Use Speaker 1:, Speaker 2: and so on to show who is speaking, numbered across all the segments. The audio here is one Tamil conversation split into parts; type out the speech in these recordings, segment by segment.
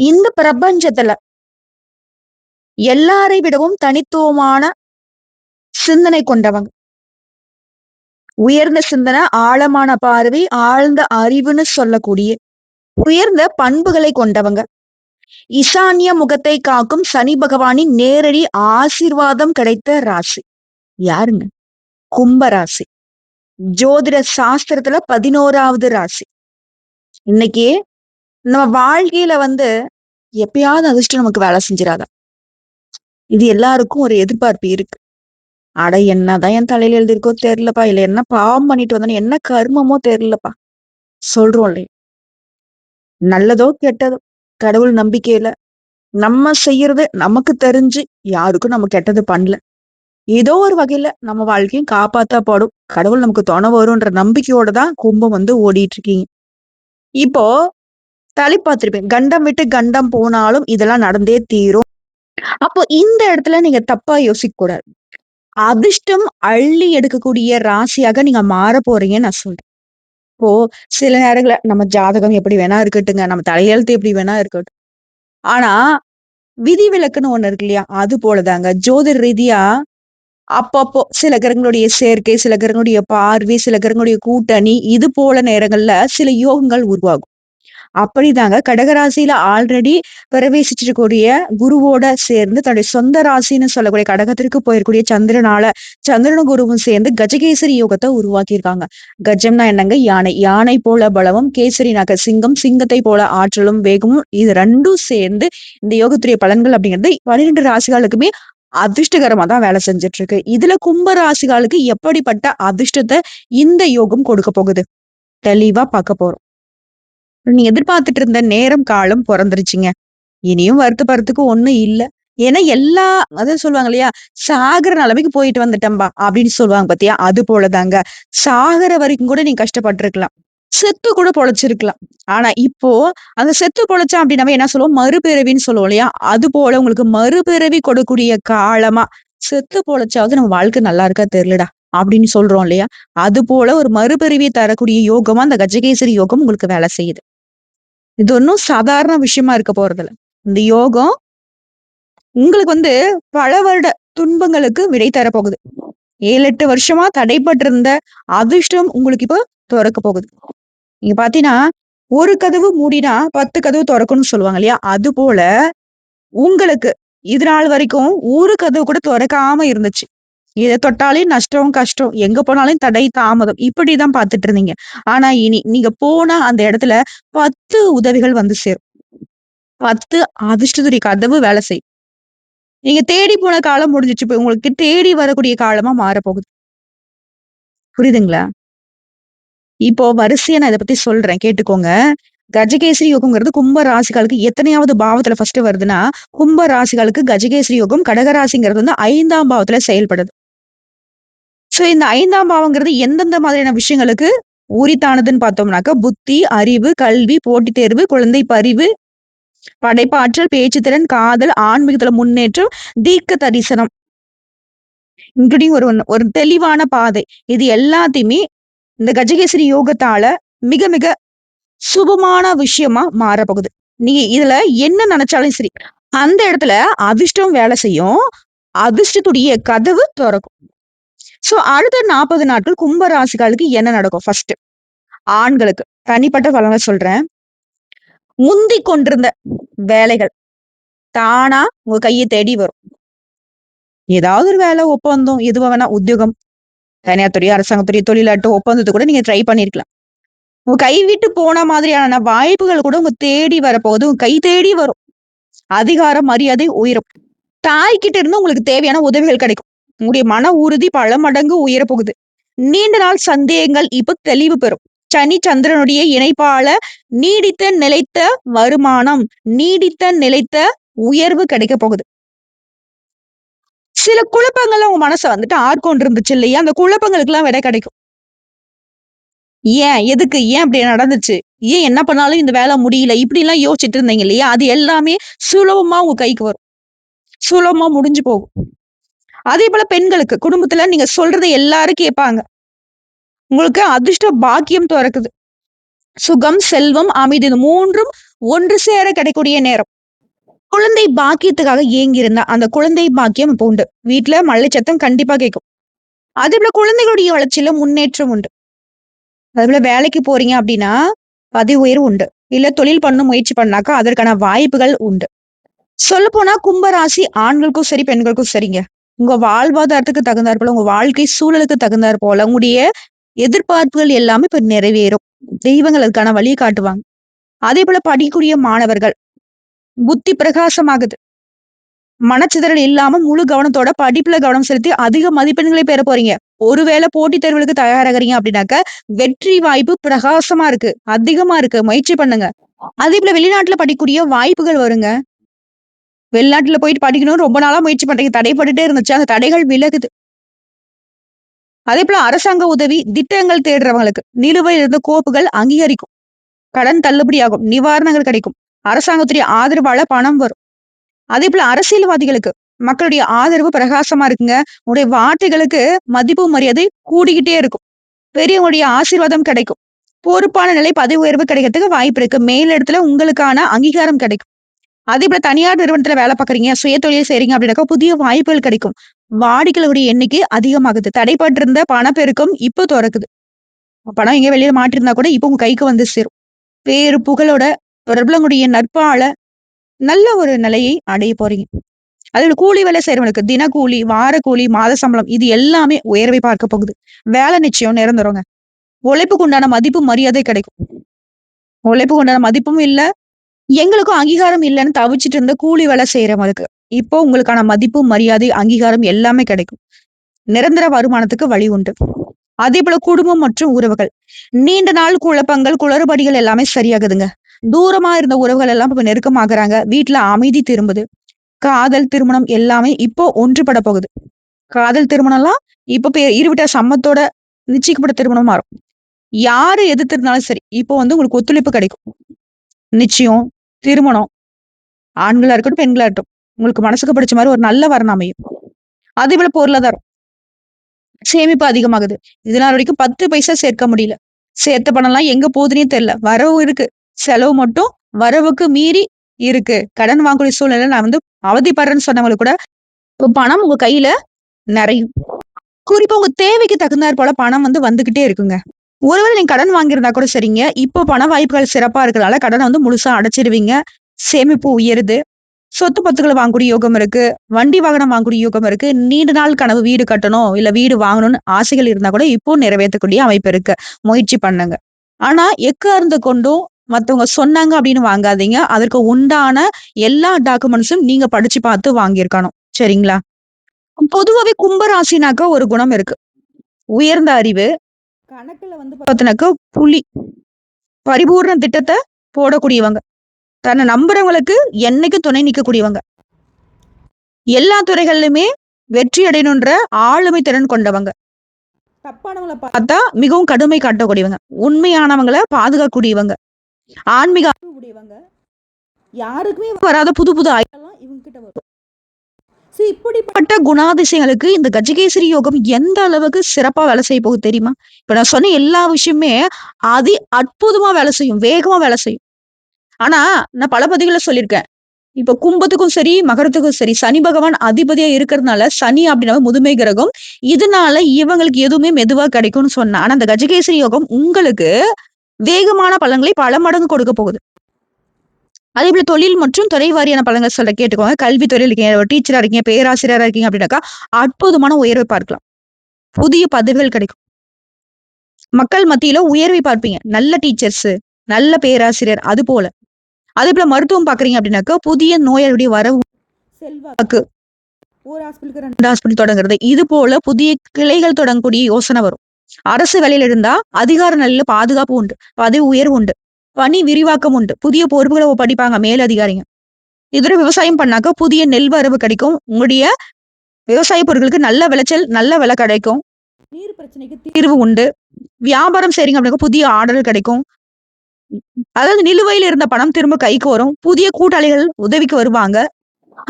Speaker 1: இந்த பிரபஞ்சத்துல எல்லாரை விடவும் தனித்துவமான சிந்தனை கொண்டவங்க. உயர்ந்த சிந்தனை ஆழமான பார்வை ஆழ்ந்த அறிவுன்னு சொல்லக்கூடிய உயர்ந்த பண்புகளை கொண்டவங்க. இசானிய முகத்தை காக்கும் சனி பகவானின் நேரடி ஆசிர்வாதம் கிடைத்த ராசி. யாருங்க? கும்ப ராசி. ஜோதிட சாஸ்திரத்துல பதினோராவது ராசி. இன்னைக்கு நம்ம வாழ்க்கையில வந்து எப்பயாவது அதிர்ஷ்டம் நமக்கு வேலை செஞ்சிடாதா இது எல்லாருக்கும் ஒரு எதிர்பார்ப்பு இருக்கு. அட என்னதான் என் தலையில எழுதியிருக்கோ தெரியலப்பா. இல்ல என்ன பாவம் பண்ணிட்டு வந்தேன்னு என்ன கர்மமோ தெரியலப்பா. சொல்றோம் இல்லையா? நல்லதோ கெட்டதோ கடவுள் நம்பிக்கையில நம்ம செய்யறது நமக்கு தெரிஞ்சு யாருக்கும் நம்ம கெட்டது பண்ணல. ஏதோ ஒரு வகையில நம்ம வாழ்க்கையும் காப்பாத்தா போடும் கடவுள் நமக்கு துணை வரும்ன்ற நம்பிக்கையோட தான் கும்பம் வந்து ஓடிட்டு இருக்கீங்க. இப்போ தலை பார்த்திருப்பேன் கண்டம் விட்டு கண்டம் போனாலும் இதெல்லாம் நடந்தே தீரும். அப்போ இந்த இடத்துல நீங்க தப்பா யோசிக்க கூடாது அதிர்ஷ்டம் அள்ளி எடுக்கக்கூடிய ராசியாக நீங்க மாற போறீங்கன்னு நான் சொல்றேன். இப்போ சில நேரங்கள நம்ம ஜாதகம் எப்படி வேணா இருக்கட்டுங்க நம்ம தலையெழுத்து எப்படி வேணா இருக்கட்டும். ஆனா விதிவிலக்குன்னு ஒண்ணு இருக்கு இல்லையா அது போலதாங்க. ஜோதிட ரீதியா அப்பப்போ சில கிரகங்களுடைய சேர்க்கை சில கிரகங்களுடைய பார்வை சில கிரகங்களுடைய கூட்டணி இது போல நேரங்கள்ல சில யோகங்கள் உருவாகும். அப்படிதாங்க. கடகராசியில ஆல்ரெடி பிரவேசிச்சிருக்கூடிய குருவோட சேர்ந்து தன்னுடைய சொந்த ராசின்னு சொல்லக்கூடிய கடகத்திற்கு போயிருக்கூடிய சந்திரனால சந்திரன குருவும் சேர்ந்து கஜகேசரி யோகத்தை உருவாக்கியிருக்காங்க. கஜம்னா என்னங்க? யானை. யானை போல பலமும் கேசரினாக்க சிங்கம் சிங்கத்தை போல ஆற்றலும் வேகமும் இது ரெண்டும் சேர்ந்து இந்த யோகத்துடைய பலன்கள் அப்படிங்கிறது பன்னிரெண்டு ராசிகளுக்குமே அதிர்ஷ்டகரமா தான் வேலை செஞ்சுட்டு இருக்கு இதுல கும்ப ராசிகளுக்கு எப்படிப்பட்ட அதிர்ஷ்டத்தை இந்த யோகம் கொடுக்க போகுது? தெளிவா பார்க்க போறோம். நீ எதிர்பார்த்துட்டு இருந்த நேரம் காலம் பிறந்துருச்சுங்க. இனியும் வருத்தப்படுறதுக்கு ஒண்ணும் இல்ல. ஏன்னா எல்லா அதான் சொல்லுவாங்க இல்லையா சாகிற நிலைமைக்கு போயிட்டு வந்துட்டம்பா அப்படின்னு சொல்லுவாங்க பாத்தியா? அது போலதாங்க. சாகிற வரைக்கும் கூட நீ கஷ்டப்பட்டிருக்கலாம். செத்து கூட பொழைச்சிருக்கலாம். ஆனா இப்போ அந்த செத்து பொழைச்சா அப்படின்னா என்ன சொல்லுவோம்? மறுபிறவின்னு சொல்லுவோம் இல்லையா? அது போல உங்களுக்கு மறுபிறவி கொடுக்கக்கூடிய காலமா செத்து பொழைச்சாவது நம்ம வாழ்க்கை நல்லா இருக்கா தெரியலடா அப்படின்னு சொல்றோம் இல்லையா? அது போல ஒரு மறுபிறவி தரக்கூடிய யோகமா அந்த கஜகேசரி யோகம் உங்களுக்கு வேலை செய்யுது. இது ஒன்றும் சாதாரண விஷயமா இருக்க போறதில்ல. இந்த யோகம் உங்களுக்கு வந்து பல வருட துன்பங்களுக்கு விடை தரப்போகுது. ஏழு எட்டு வருஷமா தடைப்பட்டிருந்த அதிர்ஷ்டம் உங்களுக்கு இப்போ திறக்க போகுது. நீங்க பாத்தீங்கன்னா ஒரு கதவு மூடினா பத்து கதவு திறக்கணும்னு சொல்லுவாங்க இல்லையா? அது போல உங்களுக்கு இது நாள் வரைக்கும் ஒரு கதவு கூட திறக்காம இருந்துச்சு. இதை தொட்டாலே நஷ்டம் கஷ்டம் எங்க போனாலும் தடை தாமதம். இப்படிதான் பாத்துட்டு இருந்தீங்க. ஆனா இனி நீங்க போனா அந்த இடத்துல பத்து உதவிகள் வந்து சேரும். பத்து அதிர்ஷ்டதுரி கதவு வேலை செய்யும். நீங்க தேடி போன காலம் முடிஞ்சிச்சு. போய் உங்களுக்கு தேடி வரக்கூடிய காலமா மாறப்போகுது. புரியுதுங்களா? இப்போ வரிசையா நான் இதை பத்தி சொல்றேன். கேட்டுக்கோங்க. கஜகேசரி யோகம்ங்கிறது கும்ப ராசிகளுக்கு எத்தனையாவது பாவத்துல ஃபர்ஸ்ட் வருதுன்னா கும்ப ராசிகளுக்கு கஜகேசரி யோகம் கடகராசிங்கிறது வந்து ஐந்தாம் பாவத்துல செயல்படுது. சோ இந்த ஐந்தாம் பாவங்கிறது எந்தெந்த மாதிரியான விஷயங்களுக்கு உரித்தானதுன்னு பார்த்தோம்னாக்கா புத்தி அறிவு கல்வி போட்டித் தேர்வு குழந்தை பறிவு படைப்பாற்றல் பேச்சுத்திறன் காதல் ஆன்மீகத்துல முன்னேற்றம் தீர்க்க தரிசனம். இன்க்ளூடிங் ஒரு ஒரு தெளிவான பாதை. இது எல்லாத்தையுமே இந்த கஜகேசரி யோகத்தால மிக மிக சுபமான விஷயமா மாறப்போகுது. நீங்க இதுல என்ன நினைச்சாலும் சரி அந்த இடத்துல அதிர்ஷ்டம் வேலை செய்யும் அதிர்ஷ்டத்துடைய கதவு திறக்கும். சோ அடுத்த நாற்பது நாட்கள் கும்ப ராசிகளுக்கு என்ன நடக்கும்? ஃபர்ஸ்ட் ஆண்களுக்கு தனிப்பட்ட பலனை சொல்றேன். முந்தி கொண்டிருந்த வேலைகள் தானா உங்க கையை தேடி வரும். ஏதாவது ஒரு வேலை ஒப்பந்தம் எதுவா வேணா உத்தியோகம் தனியார் துறை அரசாங்கத்துறையோ தொழிலாட்டு ஒப்பந்தத்தை கூட நீங்க ட்ரை பண்ணிருக்கலாம். உங்க கை விட்டு போன மாதிரியான வாய்ப்புகள் கூட உங்க தேடி வரப்போகுது. உங்க கை தேடி வரும். அதிகாரம் மரியாதை உயரும். தாய்கிட்ட இருந்து உங்களுக்கு தேவையான உதவிகள் கிடைக்கும். உங்களுடைய மன உறுதி பல மடங்கு உயரப்போகுது. நீண்ட நாள் சந்தேகங்கள் இப்ப தெளிவு பெறும். சனி சந்திரனுடைய இணைப்பால நீடித்த நிலைத்த வருமானம் நீடித்த நிலைத்த உயர்வு கிடைக்க போகுது. சில குழப்பங்கள் உங்க மனசை வந்துட்டு ஆட்கொண்டு இருந்துச்சு இல்லையா? அந்த குழப்பங்களுக்கு எல்லாம் விடை கிடைக்கும். ஏன்? எதுக்கு? ஏன் அப்படி நடந்துச்சு? ஏன் என்ன பண்ணாலும் இந்த வேலை முடியல? இப்படி எல்லாம் யோசிச்சுட்டு இருந்தீங்க இல்லையா? அது எல்லாமே சுலபமா உங்க கைக்கு வரும். சுலபமா முடிஞ்சு போகும். அதே போல பெண்களுக்கு குடும்பத்துல நீங்க சொல்றதை எல்லாரும் கேட்பாங்க. உங்களுக்கு அதிர்ஷ்ட பாக்கியம் திறக்குது. சுகம் செல்வம் அமைதி மூன்றும் ஒன்று சேர கிடைக்கூடிய நேரம். குழந்தை பாக்கியத்துக்காக ஏங்கி அந்த குழந்தை பாக்கியம் இப்போ உண்டு. வீட்டுல மழை சத்தம் கண்டிப்பா கேட்கும். அதே போல குழந்தைகளுடைய வளர்ச்சியில முன்னேற்றம் உண்டு. அதே போல வேலைக்கு போறீங்க அப்படின்னா பதவி உயர்வு உண்டு. இல்ல தொழில் பண்ண முயற்சி பண்ணாக்கா அதற்கான வாய்ப்புகள் உண்டு. சொல்ல போனா கும்பராசி ஆண்களுக்கும் சரி பெண்களுக்கும் சரிங்க. உங்க வாழ்வாதாரத்துக்கு தகுந்தாற் போல உங்க வாழ்க்கை சூழலுக்கு தகுந்தாற் போல உங்களுடைய எதிர்பார்ப்புகள் எல்லாமே இப்ப நிறைவேறும். தெய்வங்கள் அதுக்கான வழியை காட்டுவாங்க. அதே போல படிக்கக்கூடிய மாணவர்கள் புத்தி பிரகாசமாகுது. மனச்சிதறல் இல்லாம முழு கவனத்தோட படிப்புல கவனம் செலுத்தி அதிக மதிப்பெண்களை பெற போறீங்க. ஒருவேளை போட்டித் தேர்வுகளுக்கு தயாராகிறீங்க அப்படின்னாக்க வெற்றி வாய்ப்பு பிரகாசமா இருக்கு. அதிகமா இருக்கு. முயற்சி பண்ணுங்க. அதே போல வெளிநாட்டுல படிக்கக்கூடிய வாய்ப்புகள் வருங்க. வெளிநாட்டுல போயிட்டு படிக்கணும் ரொம்ப நாளா முயற்சி பண்றீங்க தடைப்பட்டுட்டே இருந்துச்சு. அந்த தடைகள் விலகுது. அதே போல அரசாங்க உதவி திட்டங்கள் தேடுறவங்களுக்கு நிலுவையில் இருந்த கோப்புகள் அங்கீகரிக்கும். கடன் தள்ளுபடியாகும் நிவாரணங்கள் கிடைக்கும். அரசாங்கத்துடைய ஆதரவால பணம் வரும். அதே போல அரசியல்வாதிகளுக்கு மக்களுடைய ஆதரவு பிரகாசமா இருக்குங்க. உங்களுடைய வார்த்தைகளுக்கு மதிப்பு மரியாதை கூடிக்கிட்டே இருக்கும். பெரியவங்களுடைய ஆசீர்வாதம் கிடைக்கும். பொறுப்பான நிலை பதவி உயர்வு கிடைக்கிறதுக்கு வாய்ப்பு இருக்கு. மேலிடத்துல உங்களுக்கான அங்கீகாரம் கிடைக்கும். அதே போல தனியார் நிறுவனத்துல வேலை பார்க்குறீங்க சுய தொழில் செய்றீங்க அப்படின்னாக்கா புதிய வாய்ப்புகள் கிடைக்கும். வாடிக்கையாளருடைய எண்ணிக்கை அதிகமாகுது. தடைப்பட்டிருந்த பணப்பெருக்கம் இப்போ திறக்குது. பணம் எங்க வெளியில மாட்டிருந்தா கூட இப்போ உங்க கைக்கு வந்து சேரும். பேரு புகழோட பிரபலங்களுடைய நட்பால நல்ல ஒரு நிலையை அடைய போறீங்க. அதில் கூலி வேலை செய்யறவங்களுக்கு தினக்கூலி வார கூலி மாத சம்பளம் இது எல்லாமே உயர்வை பார்க்க போகுது. வேலை நிச்சயம் நிரந்தரங்க. உழைப்புக்கு உண்டான மதிப்பு மரியாதை கிடைக்கும். உழைப்புக்கு உண்டான மதிப்பும் இல்ல எங்களுக்கும் அங்கீகாரம் இல்லைன்னு தவிச்சிட்டு இருந்த கூலி வேலை செய்யறவங்களுக்கு இப்போ உங்களுக்கான மதிப்பு மரியாதை அங்கீகாரம் எல்லாமே கிடைக்கும். நிரந்தர வருமானத்துக்கு வழி உண்டு. அதே போல குடும்பம் மற்றும் உறவுகள். நீண்ட நாள் குழப்பங்கள் குளறுபடிகள் எல்லாமே சரியாகுதுங்க. தூரமா இருந்த உறவுகள் எல்லாம் இப்ப நெருக்கமாகறாங்க. வீட்டுல அமைதி திரும்புது. காதல் திருமணம் எல்லாமே இப்போ ஒன்றுபட போகுது. காதல் திருமணம்லாம் இப்போ இருவிட்ட சம்மத்தோட நிச்சயிக்கப்பட்ட திருமணம் மாறும். யாரு எதிர்த்திருந்தாலும் சரி இப்போ வந்து உங்களுக்கு ஒத்துழைப்பு கிடைக்கும். நிச்சயம் திருமணம். ஆண்களா இருக்கட்டும் பெண்களா இருக்கட்டும். உங்களுக்கு மனசுக்கு பிடிச்ச மாதிரி ஒரு நல்ல வரன் அமையும். அதே போல பொருளாதாரம். சேமிப்பு அதிகமாகுது. இதனால வரைக்கும் பத்து பைசா சேர்க்க முடியல. சேர்த்த பணம்லாம் எங்க போகுதுன்னே தெரியல. வரவு இருக்கு. செலவு மட்டும் வரவுக்கு மீறி இருக்கு. கடன் வாங்கக்கூடிய சூழ்நிலை நான் வந்து அவதிப்படுறேன்னு சொன்னவங்களுக்கு கூட இப்போ பணம் உங்க கையில நிறையும். குறிப்பா உங்க தேவைக்கு தகுந்தாற் போல பணம் வந்து வந்துகிட்டே இருக்குங்க. ஒருவேளை நீங்க கடன் வாங்கியிருந்தா கூட சரிங்க. இப்போ பண வாய்ப்புகள் சிறப்பா இருக்கிறதால கடனை வந்து முழுசா அடைச்சிருவீங்க. சேமிப்பு உயருது. சொத்து பத்துக்களை வாங்கக்கூடிய யோகம் இருக்கு. வண்டி வாகனம் வாங்கக்கூடிய யோகம் இருக்கு. நீண்ட நாள் கனவு வீடு கட்டணும் இல்ல வீடு வாங்கணும்னு ஆசைகள் இருந்தா கூட இப்போ நிறைவேற்றக்கூடிய அமைப்பு இருக்கு. முயற்சி பண்ணுங்க. ஆனா எக்கார்ந்து கொண்டும் மத்தவங்க சொன்னாங்க அப்படின்னு வாங்காதீங்க. அதற்கு உண்டான எல்லா டாக்குமெண்ட்ஸும் நீங்க படிச்சு பார்த்து வாங்கியிருக்கணும். சரிங்களா? பொதுவாகவே கும்பராசினாக்க ஒரு குணம் இருக்கு. உயர்ந்த அறிவு கணக்குல வந்து பார்த்தனாக்க புலி பரிபூர்ண திட்டத்தை போடக்கூடியவங்க. தன்னை நம்புறவங்களுக்கு என்னைக்கும் துணை நிற்கக்கூடியவங்க எல்லா துறைகள்லையுமே வெற்றி அடையணுன்ற ஆளுமை திறன் கொண்டவங்க. தப்பானவங்களை பார்த்தா மிகவும் கடுமை காட்டக்கூடியவங்க. உண்மையானவங்களை பாதுகாக்கக்கூடியவங்க. ஆன்மீக உடையவங்க. யாருக்குமே வராத புது புது ஆயுதம் இவங்க கிட்ட வரும். ஸோ இப்படிப்பட்ட குணாதிசயங்களுக்கு இந்த கஜகேசரி யோகம் எந்த அளவுக்கு சிறப்பா வேலை செய்ய போகுது தெரியுமா? இப்ப நான் சொன்ன எல்லா விஷயமே அதி அற்புதமா வேலை செய்யும் வேகமா வேலை செய்யும். ஆனா நான் பல பதிவுகளை சொல்லியிருக்கேன். இப்ப கும்பத்துக்கும் சரி மகரத்துக்கும் சரி சனி பகவான் அதிபதியா இருக்கிறதுனால சனி அப்படின்னா முதுமை கிரகம். இதனால இவங்களுக்கு எதுவுமே மெதுவா கிடைக்கும்னு சொன்னா ஆனா அந்த கஜகேசரி யோகம் உங்களுக்கு வேகமான பலன்களை பல மடங்கு கொடுக்க போகுது. அதே போல தொழில் மற்றும் துறை வாரியான பலன்கள் சொல்ல கேட்டுக்கோங்க. கல்வி தொழில் இருக்கீங்க ஒரு டீச்சரா இருக்கீங்க பேராசிரியரா இருக்கீங்க அப்படின்னாக்கா அற்புதமான உயர்வை பார்க்கலாம். புதிய பதவிகள் கிடைக்கும். மக்கள் மத்தியில உயர்வை பார்ப்பீங்க. நல்ல டீச்சர்ஸ் நல்ல பேராசிரியர் அது போல. அதே போல மருத்துவம் பாக்குறீங்க அப்படின்னாக்கா புதிய நோயாளுடைய வரவு செல்வாக்கு. ஒரு ஹாஸ்பிட்டலுக்கு ரெண்டு ஹாஸ்பிட்டல் தொடங்குறது. இது போல புதிய கிளைகள் தொடங்கக்கூடிய யோசனை வரும். அரசு வேலையில இருந்தா அதிகார நிலையில பாதுகாப்பு உண்டு. பதவி உயர்வு உண்டு. பணி விரிவாக்கம் உண்டு. புதிய பொறுப்புகளை படிப்பாங்க மேல் அதிகாரிங்க இதுவரை விவசாயம் பண்ணாக்க புதிய நெல் வரவு கிடைக்கும். உங்களுடைய விவசாய பொருட்களுக்கு நல்ல விளைச்சல் நல்ல விலை கிடைக்கும். நீர் பிரச்சனைக்கு தீர்வு உண்டு. வியாபாரம் செய்றீங்க அப்படின்னா புதிய ஆர்டர் கிடைக்கும். அதாவது நிலுவையில் இருந்த பணம் திரும்ப கைக்கு வரும். புதிய கூட்டாளிகள் உதவிக்கு வருவாங்க.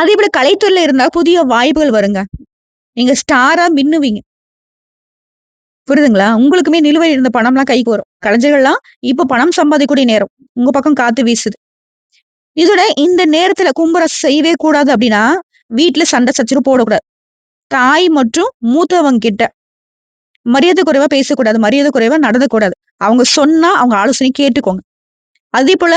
Speaker 1: அதே போல கலைத்துறையில இருந்தா புதிய வாய்ப்புகள் வருங்க. நீங்க ஸ்டாரா மின்னுவீங்க. புரியுதுங்களா உங்களுக்குமே நிலுவையில் இருந்த பணம்லாம் கைக்கு வரும். கலைஞர்கள்லாம் இப்ப பணம் சம்பாதிக்கக்கூடிய நேரம். உங்க பக்கம் காத்து வீசுது. இதோட இந்த நேரத்துல கும்பராசி செய்யவே கூடாது அப்படின்னா வீட்டுல சண்டை சச்சரவு போடக்கூடாது. தாய் மற்றும் மூத்தவங்க கிட்ட மரியாதை குறைவா பேசக்கூடாது மரியாதை குறைவா நடந்தக்கூடாது அவங்க சொன்னா அவங்க ஆலோசனை கேட்டுக்கோங்க. அதே போல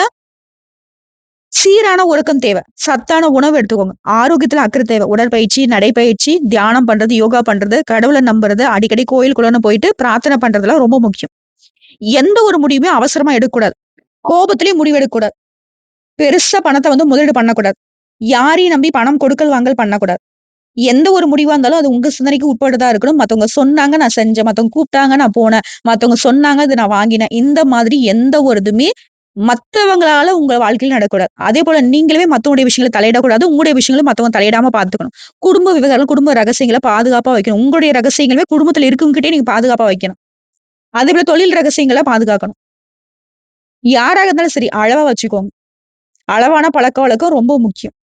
Speaker 1: சீரான உறக்கம் தேவை. சத்தான உணவு எடுத்துக்கோங்க. ஆரோக்கியத்துல அக்கறை தேவை. உடற்பயிற்சி நடைப்பயிற்சி தியானம் பண்றது யோகா பண்றது கடவுளை நம்புறது அடிக்கடி கோயிலுக்குள்ள போயிட்டு பிரார்த்தனை பண்றதுலாம் ரொம்ப முக்கியம். எந்த ஒரு முடிவுமே அவசரமா எடுக்கக்கூடாது. கோபத்திலயும் முடிவு எடுக்கக்கூடாது. பெருசா பணத்தை வந்து முதலீடு பண்ணக்கூடாது. யாரையும் நம்பி பணம் கொடுக்கல் வாங்கல் பண்ணக்கூடாது. எந்த ஒரு முடிவா இருந்தாலும் அது உங்க சிந்தனைக்கு உட்பட்டதா இருக்கணும். மத்தவங்க சொன்னாங்க நான் செஞ்சேன். மத்தவங்க கூப்பிட்டாங்க நான் போனேன். மத்தவங்க சொன்னாங்க இது நான் வாங்கினேன். இந்த மாதிரி எந்த ஒரு இதுமே மற்றவங்களால உங்க வாழ்க்கையில் நடக்கூடாது அதே போல நீங்களே மற்றவங்களுடைய விஷயங்களை தலையிடக்கூடாது. உங்களுடைய விஷயங்களும் மற்றவங்க தலையிடாம பாத்துக்கணும். குடும்ப விவகாரம் குடும்ப ரகசியங்களை பாதுகாப்பா வைக்கணும். உங்களுடைய ரகசியங்களே குடும்பத்துல இருக்கவங்கிட்டே நீங்க பாதுகாப்பா வைக்கணும். அதே போல தொழில் ரகசியங்களை பாதுகாக்கணும். யாராக இருந்தாலும் சரி அளவா வச்சுக்கோங்க. அளவான பழக்க வழக்கம் ரொம்ப முக்கியம்.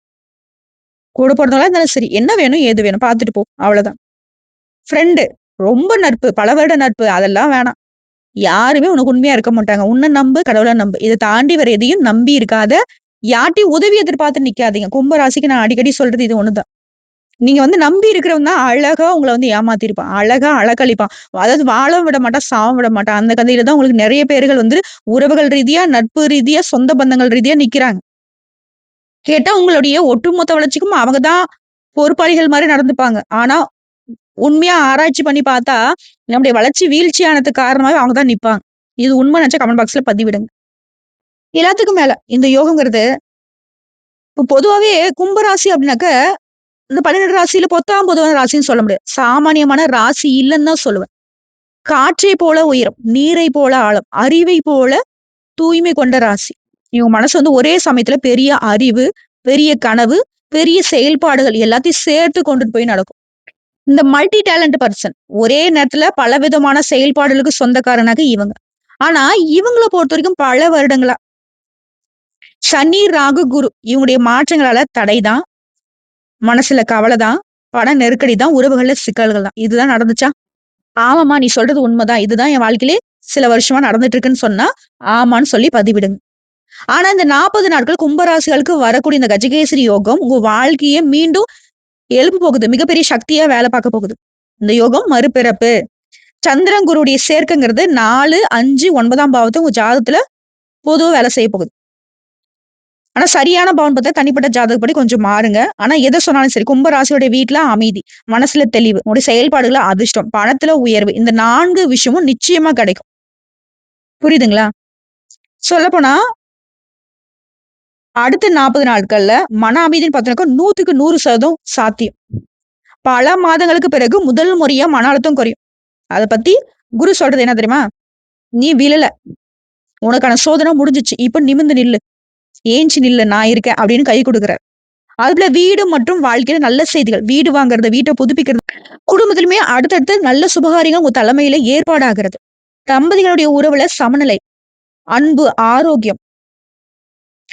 Speaker 1: கூட பிறந்தவங்களா இருந்தாலும் சரி என்ன வேணும் ஏது வேணும் பார்த்துட்டு போ. அவ்வளவுதான். ஃப்ரெண்டு ரொம்ப நட்பு பல வருட நட்பு அதெல்லாம் வேணாம். யாருமே உனக்கு உண்மையா இருக்க மாட்டாங்க. உன்னை நம்பு கடவுளை நம்பு. இதை தாண்டி வேற எதையும் நம்பி இருக்காத. யார்ட்டையும் உதவி எதிர்பார்த்து நிக்காதீங்க. கும்ப ராசிக்கு நான் அடிக்கடி சொல்றது இது ஒண்ணுதான். நீங்க வந்து நம்பி இருக்கிறவங்க தான் அழகா உங்களை வந்து ஏமாத்திருப்பான். அழகா அழகழிப்பான். அதாவது வாழ விட மாட்டான் சாவம் விட மாட்டான். அந்த கதையில தான் உங்களுக்கு நிறைய பேர்கள் வந்து உறவுகள் ரீதியா நட்பு ரீதியா சொந்த பந்தங்கள் ரீதியா நிக்கிறாங்க. கேட்டா உங்களுடைய ஒட்டுமொத்த வளர்ச்சிக்கும் அவங்கதான் பொறுப்பாளிகள் மாதிரி நடந்துப்பாங்க. ஆனா உண்மையா ஆராய்ச்சி பண்ணி பார்த்தா நம்முடைய வளர்ச்சி வீழ்ச்சி ஆனதுக்கு காரணமாவே அவங்க தான் நிப்பாங்க. இது உண்மை நினைச்சா கமெண்ட் பாக்ஸ்ல பதிவிடுங்க. எல்லாத்துக்கும் மேல இந்த யோகங்கிறது இப்போ பொதுவாகவே கும்பராசி அப்படின்னாக்க இந்த பன்னிரெண்டு ராசியில பொத்தாம் பொதுவான ராசின்னு சொல்ல முடியாது. சாமானியமான ராசி இல்லைன்னு தான் சொல்லுவேன். காற்றை போல உயரம் நீரை போல ஆழம் அறிவை போல தூய்மை கொண்ட ராசி. இவங்க மனசு வந்து ஒரே சமயத்துல பெரிய அறிவு பெரிய கனவு பெரிய செயல்பாடுகள் எல்லாத்தையும் சேர்த்து கொண்டுட்டு போய் நடக்கும். இந்த மல்டி டேலண்ட் பர்சன் ஒரே நேரத்துல பல விதமான செயல்பாடுகளுக்கு சொந்தக்காரனாக இவங்க. ஆனா இவங்கள பொறுத்த வரைக்கும் பல வருடங்களா. சனி ராகு குரு இவங்களுடைய மாற்றங்களால தடைதான் மனசுல கவலைதான் பண நெருக்கடி தான். உறவுகள்ல சிக்கல்கள் தான். இதுதான் நடந்துச்சா? ஆமாமா நீ சொல்றது உண்மைதான். இதுதான் என் வாழ்க்கையிலே சில வருஷமா நடந்துட்டு இருக்குன்னு சொன்னா ஆமான்னு சொல்லி பதிவிடுங்க. ஆனா இந்த நாற்பது நாட்கள் கும்பராசிகளுக்கு வரக்கூடிய இந்த கஜகேசரி யோகம் உங்க வாழ்க்கையை மீண்டும் எலும்பு போகுது மிகப்பெரிய சக்தியா வேலை பார்க்க போகுது. இந்த யோகம் மறுபிறப்பு. சந்திரங்குருடைய சேர்க்கைங்கிறது நாலு அஞ்சு ஒன்பதாம் பாவத்தை உங்க ஜாதகத்துல பொதுவா வேலை செய்ய போகுது. ஆனா சரியான பவன் பார்த்தா தனிப்பட்ட ஜாதகப்படி கொஞ்சம் மாறுங்க. ஆனா எதை சொன்னாலும் சரி கும்பராசியோட வீட்டுல அமைதி மனசுல தெளிவு உங்களுடைய செயல்பாடுகளை அதிர்ஷ்டம் பணத்துல உயர்வு இந்த நான்கு விஷயமும் நிச்சயமா கிடைக்கும். புரியுதுங்களா? சொல்ல போனா அடுத்த நாற்பது நாட்கள்ல மன அமைதின்னு பார்த்தோம்னாக்கா நூத்துக்கு நூறு சதம் சாத்தியம். பல மாதங்களுக்கு பிறகு முதல் முறையா மன அழுத்தம் குறையும். அதை பத்தி குரு சொல்றது என்ன தெரியுமா? நீ விழல. உனக்கான சோதனை முடிஞ்சிச்சு. இப்ப நிமிந்து நில்லு. ஏஞ்சி நில்லு. நான் இருக்கேன் அப்படின்னு கை கொடுக்குறாரு. அதுல வீடு மற்றும் வாழ்க்கையில நல்ல செய்திகள். வீடு வாங்குறது வீட்டை புதுப்பிக்கிறது. குடும்பத்திலுமே அடுத்தடுத்து நல்ல சுபகாரியங்கள் உங்க தலைமையில ஏற்பாடாகிறது. தம்பதிகளுடைய உறவுல சமநிலை அன்பு ஆரோக்கியம்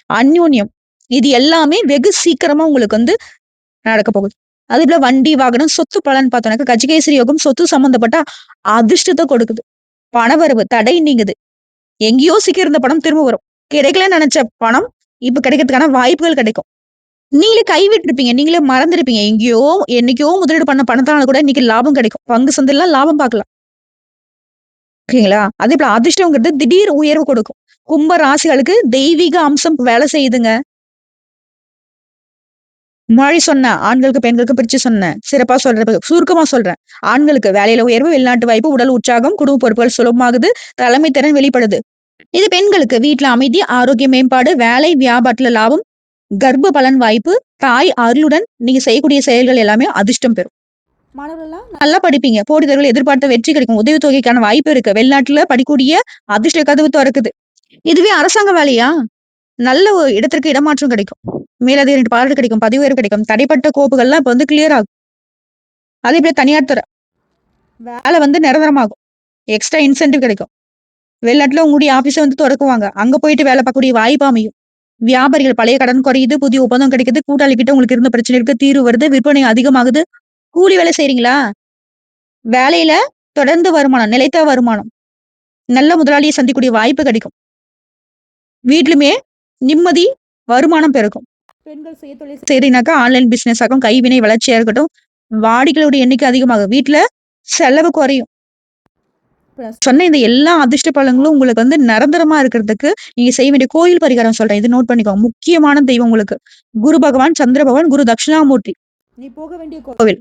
Speaker 1: அந்யோன்யம். இது எல்லாமே வெகு சீக்கிரமா உங்களுக்கு வந்து நடக்க போகுது. அதே போல வண்டி வாகனம் சொத்து பலன் பார்த்தோம்னாக்க கஜகேசரி யோகம் சொத்து சம்பந்தப்பட்ட அதிர்ஷ்டத்தை கொடுக்குது. பணவரவு தடை நீங்குது. எங்கேயோ சிக்கியிருந்த பணம் திரும்ப வரும். கிடைக்கலன்னு நினைச்ச பணம் இப்ப கிடைக்கிறதுக்கான வாய்ப்புகள் கிடைக்கும். நீங்களே கைவிட்டிருப்பீங்க. நீங்களே மறந்துருப்பீங்க. எங்கேயோ என்னைக்கோ முதலீடு பண்ண பணத்தால கூட இன்னைக்கு லாபம் கிடைக்கும். பங்கு சந்தையெல்லாம் லாபம் பார்க்கலாம். ஓகேங்களா? அதே போல அதிர்ஷ்டங்கிறது திடீர் உயர்வு கொடுக்கும். கும்ப ராசிகளுக்கு தெய்வீக அம்சம் வேலை செய்யுதுங்க. முன்னாடி சொன்னேன் ஆண்களுக்கு பெண்களுக்கு பிரிச்சு சொன்னேன் சிறப்பா சொல்றேன் சுருக்கமா சொல்றேன். ஆண்களுக்கு வேலையில உயர்வு வெளிநாட்டு வாய்ப்பு உடல் உற்சாகம் குடும்ப பொறுப்புகள் சுலபமாகுது தலைமை திறன் வெளிப்படுது. இது பெண்களுக்கு வீட்டுல அமைதி ஆரோக்கிய மேம்பாடு வேலை வியாபாரத்துல லாபம் கர்ப்ப பலன் வாய்ப்பு தாய் அருளுடன் நீங்க செய்யக்கூடிய செயல்கள் எல்லாமே அதிர்ஷ்டம் பெறும். மாணவர்கள்லாம் நல்லா படிப்பீங்க. போட்டித் தேர்வில் எதிர்பார்த்த வெற்றி கிடைக்கும். உதவித்தொகைக்கான வாய்ப்பு இருக்கு. வெளிநாட்டுல படிக்கூடிய அதிர்ஷ்ட கதவு திறக்குது. இதுவே அரசாங்க வேலையா? நல்ல ஒரு இடத்திற்கு இடமாற்றம் கிடைக்கும். மேலதிகாரி பாராட்டு கிடைக்கும் பதிவு உயர்வு கிடைக்கும். தடைப்பட்ட கோப்புகள்லாம் இப்ப வந்து கிளியர் ஆகும். அதே போல தனியார் துறை. வேலை வந்து நிரந்தரமாகும். எக்ஸ்ட்ரா இன்சென்டிவ் கிடைக்கும். வெளிநாட்டுல உங்களுடைய ஆபீஸை வந்து திறக்குவாங்க. அங்க போயிட்டு வேலை பார்க்கக்கூடிய வாய்ப்பு அமையும். வியாபாரிகள் பழைய கடன் குறையுது புதிய ஒப்பந்தம் கிடைக்குது கூட்டாளி கிட்ட உங்களுக்கு இருந்த பிரச்சனை இருக்கு தீர்வு வருது விற்பனை அதிகமாகுது. கூலி வேலை செய்றீங்களா? வேலையில தொடர்ந்து வருமானம் நிலைத்த வருமானம். நல்ல முதலாளியை சந்திக்கக்கூடிய வாய்ப்பு கிடைக்கும். வீட்லுமே நிம்மதி வருமானம் பெருக்கும் பெண்கள் சுய தொழில் செய்றீங்கனாக்கா ஆன்லைன் பிசினஸ் ஆகும். கைவினை வளர்ச்சியா இருக்கட்டும். வாடிக்கையோட எண்ணிக்கை அதிகமாகும் வீட்டுல செலவு குறையும். சொன்ன இந்த எல்லா அதிர்ஷ்ட பலன்களும் உங்களுக்கு வந்து நிரந்தரமா இருக்கிறதுக்கு நீங்க செய்ய வேண்டிய கோயில் பரிகாரம் சொல்றேன். இது நோட் பண்ணிக்கோங்க. முக்கியமான தெய்வம் உங்களுக்கு. குரு பகவான் சந்திர பகவான் குரு தட்சிணாமூர்த்தி. நீ போக வேண்டிய கோவில்.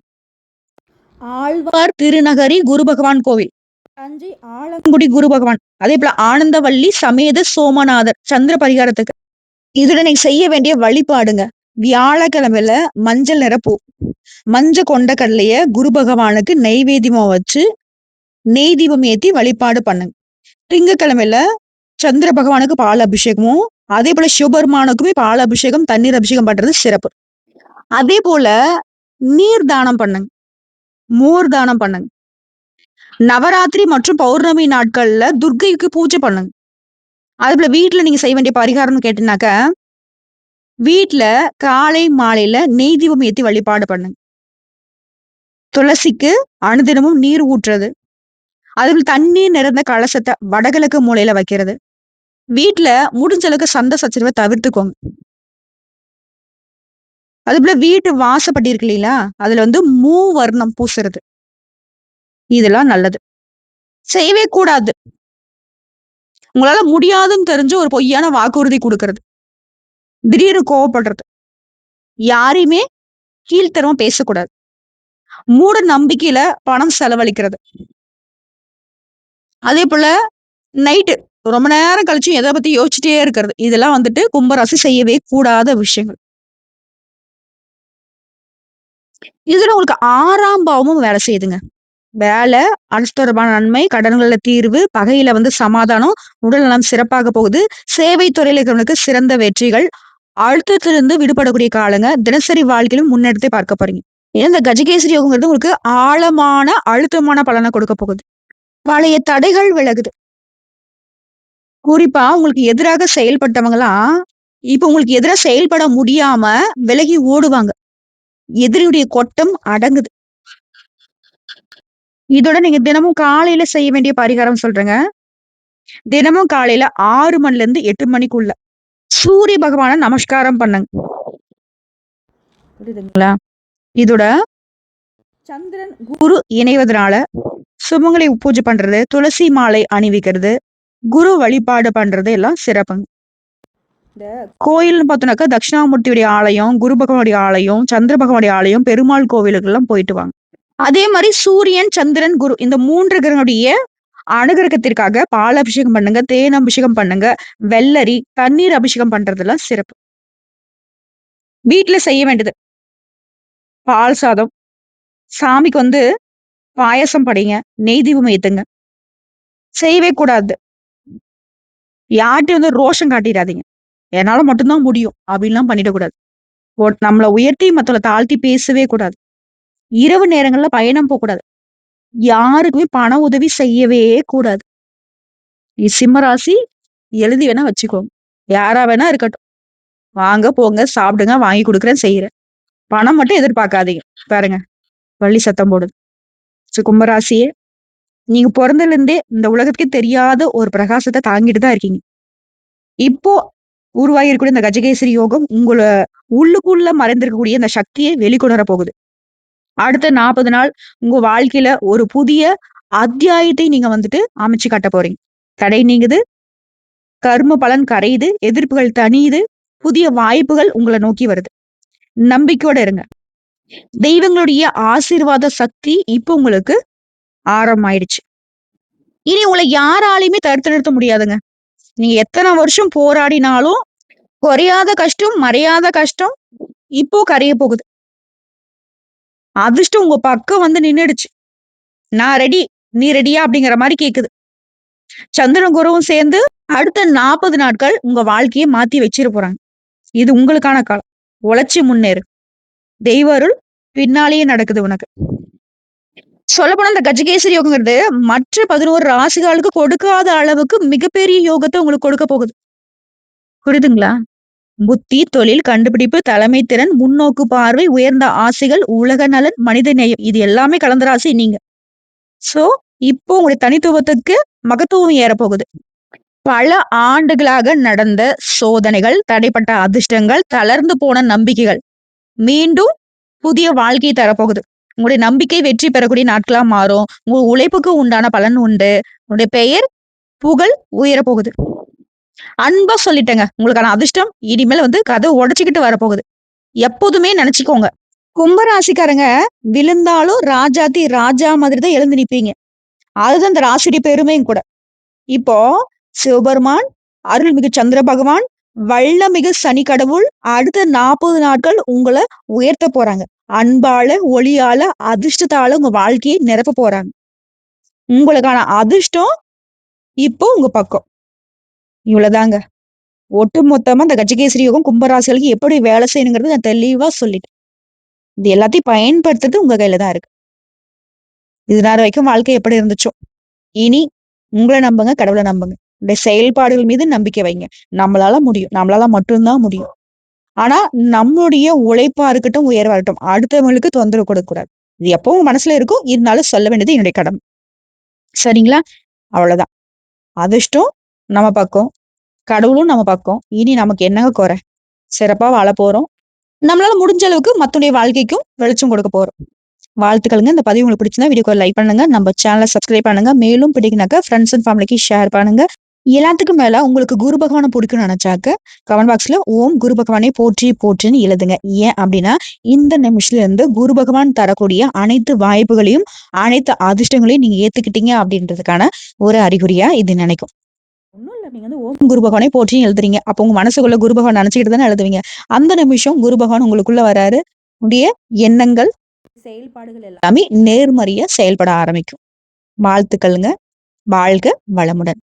Speaker 1: ஆழ்வார் திருநகரி குரு பகவான் கோவில். தஞ்சை ஆலங்குடி குரு பகவான். அதே போல ஆனந்தவள்ளி சமேத சோமநாதர் சந்திர பரிகாரத்துக்கு. இதுல நீ செய்ய வேண்டிய வழிபாடுங்க. வியாழக்கிழமையில மஞ்சள் நிறப்பூ மஞ்சள் மஞ்ச கொண்ட கடலைய குரு பகவானுக்கு நெய்வேத்தியமா வச்சு நெய் தீபம் ஏத்தி வழிபாடு பண்ணுங்க. திங்கக்கிழமையில சந்திர பகவானுக்கு பால் அபிஷேகமும் அதே போல சிவபெருமானுக்குமே பால் அபிஷேகம் தண்ணீர் அபிஷேகம் பண்றது சிறப்பு. அதே போல நீர் தானம் பண்ணுங்க. மோர் தானம் பண்ணுங்க. நவராத்திரி மற்றும் பௌர்ணமி நாட்கள்ல துர்கைக்கு பூஜை பண்ணுங்க. அது போல வீட்டுல நீங்க செய்ய வேண்டிய பரிகாரம்னு கேட்டீங்கன்னாக்க வீட்டுல காலை மாலையில நெய் தீபம் ஏத்தி வழிபாடு பண்ணுங்க. துளசிக்கு அனுதினமும் நீர் ஊற்றுறது. அதுல தண்ணீர் நிறைந்த கலசத்தை வடகிழக்கு மூலையில வைக்கிறது. வீட்டுல முடிஞ்ச அளவுக்கு சண்டை சச்சரவை தவிர்த்துக்கோங்க. அது போல வீட்டு வாசப்பட்டிருக்கு இல்லைங்களா? அதுல வந்து மூ வர்ணம் பூசுறது. இதெல்லாம் நல்லது. செய்யவே கூடாது. உங்களால முடியாதுன்னு தெரிஞ்சு ஒரு பொய்யான வாக்குறுதி கொடுக்கறது. திடீர்னு கோவப்படுறது. யாரையுமே கீழ்த்தரமா பேசக்கூடாது. மூட நம்பிக்கையில பணம் செலவழிக்கிறது. அதே போல நைட்டு ரொம்ப நேரம் கழிச்சு எதை பத்தி யோசிச்சுட்டே இருக்கிறது. இதெல்லாம் வந்துட்டு கும்பராசி செய்யவே கூடாத விஷயங்கள். இதுல உங்களுக்கு ஆறாம் பாவமும் வேலை செய்யுதுங்க. வேலை அரசு தொடர்பான நன்மை கடன்கள தீர்வு பகையில வந்து சமாதானம் உடல் நலம் சிறப்பாக போகுது. சேவை துறையில் இருக்கிறவங்களுக்கு சிறந்த வெற்றிகள். அழுத்தத்திலிருந்து விடுபடக்கூடிய காலங்க. தினசரி வாழ்க்கையிலும் முன்னெடுத்தே பார்க்க போறீங்க. ஏன்னா இந்த கஜகேசரி யோகங்கிறது உங்களுக்கு ஆழமான அழுத்தமான பலனை கொடுக்க போகுது. பழைய தடைகள் விலகுது. குறிப்பா உங்களுக்கு எதிராக செயல்பட்டவங்களாம் இப்ப உங்களுக்கு எதிராக செயல்பட முடியாம விலகி ஓடுவாங்க. எதிரியுடைய கொட்டம் அடங்குது. இதோட நீங்க தினமும் காலையில செய்ய வேண்டிய பரிகாரம் சொல்றேங்க. தினமும் காலையில ஆறு மணில இருந்து எட்டு மணிக்குள்ள சூரிய பகவான நமஸ்காரம் பண்ணுங்க. புரியுதுங்களா? இதோட சந்திரன் குரு இணைவதனால சுமங்களை பூஜை பண்றது துளசி மாலை அணிவிக்கிறது குரு வழிபாடு பண்றது எல்லாம் சிறப்புங்க. இந்த கோயில்னு பார்த்தோம்னாக்கா தட்சிணாமூர்த்தியுடைய ஆலயம் குரு பகவானுடைய ஆலயம் சந்திர பகவானுடைய ஆலயம் பெருமாள் கோவிலுக்கு எல்லாம் போயிட்டு வாங்க. அதே மாதிரி சூரியன் சந்திரன் குரு இந்த மூன்று கிரகனுடைய அனுகிரகத்திற்காக பால் அபிஷேகம் பண்ணுங்க தேன் அபிஷேகம் பண்ணுங்க வெள்ளரி தண்ணீர் அபிஷேகம் பண்றதெல்லாம் சிறப்பு. வீட்டுல செய்ய வேண்டியது பால் சாதம். சாமிக்கு வந்து பாயசம் படைங்க நெய் தீபம் ஏத்துங்க. செய்யவே கூடாது. யார்கிட்டயும் வந்து ரோஷம் காட்டிடாதீங்க. என்னால மட்டும்தான் முடியும். அப்படின்லாம் பண்ணிடக்கூடாது. நம்மளை உயர்த்தி மத்தவளை தாழ்த்தி பேசவே கூடாது. இரவு நேரங்கள்ல பயணம் போகக்கூடாது. யாருக்குமே பண உதவி செய்யவே கூடாது. சிம்மராசி எழுதி வேணா வச்சுக்கோங்க யாரா வேணா இருக்கட்டும். வாங்க போங்க சாப்பிடுங்க வாங்கி கொடுக்குறேன் செய்யறேன் பணம் மட்டும் எதிர்பார்க்காதீங்க. பாருங்க வள்ளி சத்தம் போடுது. கும்பராசியே நீங்க பிறந்ததுல இருந்தே இந்த உலகத்துக்கே தெரியாத ஒரு பிரகாசத்தை தாங்கிட்டு தான் இருக்கீங்க. இப்போ உருவாகிருக்கூடிய இந்த கஜகேசரி யோகம் உங்களை உள்ளுக்குள்ள மறைந்திருக்கக்கூடிய இந்த சக்தியை வெளிக்கொணர போகுது. அடுத்த நாற்பது நாள் உங்க வாழ்க்கையில ஒரு புதிய அத்தியாயத்தை நீங்க வந்துட்டு அமைச்சு கட்ட போறீங்க. தடை நீங்குது கர்ம பலன் கரையுது எதிர்ப்புகள் தனியுது புதிய வாய்ப்புகள் உங்களை நோக்கி வருது. நம்பிக்கையோட இருங்க. தெய்வங்களுடைய ஆசீர்வாத சக்தி இப்ப உங்களுக்கு ஆரம்பமாயிடுச்சு. இனி உங்களை யாராலையுமே தடுத்து நிறுத்த முடியாதுங்க. நீங்க எத்தனை வருஷம் போராடினாலும் குறையாத கஷ்டம் மறையாத கஷ்டம் இப்போ கரைய போகுது. அதிர்ஷ்டம் உங்க பக்கம் வந்து நின்னுடுச்சு. நான் ரெடி நீ ரெடியா அப்படிங்கிற மாதிரி கேக்குது. சந்திரன் குருவும் சேர்ந்து அடுத்த நாற்பது நாட்கள் உங்க வாழ்க்கையை மாத்தி வச்சிட போறாங்க. இது உங்களுக்கான காலம். உழைச்சி முன்னேறு. தெய்வ அருள் பின்னாலேயே நடக்குது உனக்கு. சொல்லப்போனா இந்த கஜகேசரி யோகங்கிறது மற்ற பதினோரு ராசிகளுக்கு கொடுக்காத அளவுக்கு மிகப்பெரிய யோகத்தை உங்களுக்கு கொடுக்க போகுது. புரியுதுங்களா? புத்தி தொழில் கண்டுபிடிப்பு தலைமை திறன் முன்னோக்கு பார்வை உயர்ந்த ஆசைகள் உலக நலன் மனித நேயம் இது எல்லாமே கலந்த ராசி நீங்க. சோ இப்போ உங்களுடைய தனித்துவத்துக்கு மகத்துவம் ஏறப்போகுது. பல ஆண்டுகளாக நடந்த சோதனைகள் தடைப்பட்ட அதிர்ஷ்டங்கள் தளர்ந்து போன நம்பிக்கைகள் மீண்டும் புதிய வாழ்க்கை தரப்போகுது. உங்களுடைய நம்பிக்கை வெற்றி பெறக்கூடிய நாட்களா மாறும். உங்க உழைப்புக்கு உண்டான பலன் உண்டு. உங்களுடைய பெயர் புகழ் உயரப்போகுது. அன்பா சொல்லிட்டேங்க. உங்களுக்கான அதிர்ஷ்டம் இனிமேல் வந்து கதை உடைச்சுக்கிட்டு வரப்போகுது. எப்போதுமே நினைச்சுக்கோங்க. கும்பராசிக்காரங்க விழுந்தாலும் ராஜாத்தி ராஜா மாதிரி தான் எழுந்து நிப்பீங்க. அதுதான் இந்த ராசிடி பெருமையும் கூட. இப்போ சிவபெருமான் அருள்மிகு சந்திர பகவான் வல்லமிகு சனி கடவுள் அடுத்த நாற்பது நாட்கள் உங்களை உயர்த்த போறாங்க. அன்பால ஒளியால அதிர்ஷ்டத்தால உங்க வாழ்க்கையை நிரப்ப போறாங்க. உங்களுக்கான அதிர்ஷ்டம் இப்போ உங்க பக்கம். இவ்வளவுதாங்க. ஒட்டு மொத்தமா இந்த கஜகேசரி யோகம் கும்பராசிகளுக்கு எப்படி வேலை செய்யணுங்கிறது நான் தெளிவா சொல்லிட்டேன். இது எல்லாத்தையும் பயன்படுத்துறது உங்க கையில தான் இருக்கு. இது நேரம் வரைக்கும் வாழ்க்கை எப்படி இருந்துச்சோ. இனி உங்களை நம்புங்க கடவுளை நம்புங்க. இந்த செயல்பாடுகள் மீது நம்பிக்கை வைங்க. நம்மளால முடியும். நம்மளால மட்டும்தான் முடியும். ஆனா நம்மளுடைய உழைப்பா இருக்கட்டும் உயர்வா இருக்கட்டும் அடுத்தவங்களுக்கு தொந்தரவு கொடுக்கக்கூடாது. இது எப்பவும் மனசுல இருக்கும். இருந்தாலும் சொல்ல வேண்டியது என்னுடைய கடமை. சரிங்களா? அவ்வளவுதான். அதிர்ஷ்டம் நம்ம பக்கம் கடவுளும் நம்ம பக்கம். இனி நமக்கு என்னங்க குறை? சிறப்பா வாழ போறோம். நம்மளால முடிஞ்ச அளவுக்கு மத்தனுடைய வாழ்க்கைக்கும் வெளிச்சம் கொடுக்க போறோம். வாழ்த்துக்களுங்க. இந்த பதிவு உங்களுக்கு பிடிச்சிருந்தா வீடியோக்கு லைக் பண்ணுங்க. நம்ம சேனலை சப்ஸ்கிரைப் பண்ணுங்க. மேலும் பிடிக்கினாக்க ஃப்ரெண்ட்ஸ் அண்ட் ஃபேமிலிக்கு ஷேர் பண்ணுங்க. எல்லாத்துக்கும் மேல உங்களுக்கு குரு பகவானை பிடிக்கும்னு நினைச்சாக்க கமெண்ட் பாக்ஸ்ல ஓம் குரு பகவானை போற்றி போற்றின்னு எழுதுங்க. ஏன் அப்படின்னா இந்த நிமிஷத்துல இருந்து குரு பகவான் தரக்கூடிய அனைத்து வாய்ப்புகளையும் அனைத்து அதிர்ஷ்டங்களையும் நீங்க ஏத்துக்கிட்டீங்க அப்படின்றதுக்கான ஒரு அறிகுறியா இது நினைக்கும். ஒன்றும் இல்லை நீங்க வந்து ஓம் குரு பகவானை போற்றின்னு எழுதுறீங்க. அப்போ உங்க மனசுக்குள்ள குரு பகவான் நினைச்சுக்கிட்டு தானே எழுதுவீங்க. அந்த நிமிஷம் குரு பகவான் உங்களுக்குள்ள வராரு. உடைய எண்ணங்கள் செயல்பாடுகள் எல்லாமே நேர்மறையா செயல்பட ஆரம்பிக்கும். வாழ்த்துக்களுங்க. வாழ்க வளமுடன்.